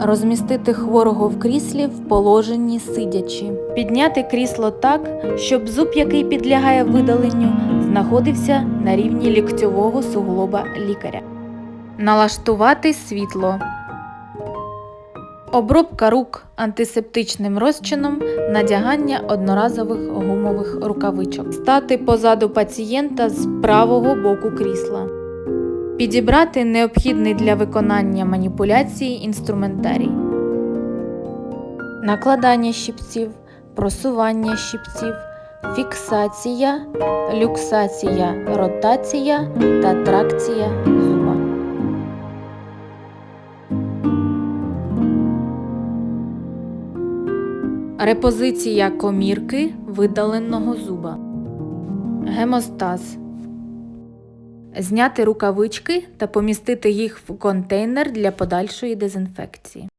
Розмістити хворого в кріслі в положенні сидячи. Підняти крісло так, щоб зуб, який підлягає видаленню, знаходився на рівні ліктьового суглоба лікаря. Налаштувати світло. Обробка рук антисептичним розчином, надягання одноразових гумових рукавичок. Стати позаду пацієнта з правого боку крісла. Підібрати необхідний для виконання маніпуляції інструментарій. Накладання щипців, просування щипців, фіксація, люксація, ротація та тракція зуба. Репозиція комірки видаленого зуба. Гемостаз. Зняти рукавички та помістити їх в контейнер для подальшої дезінфекції.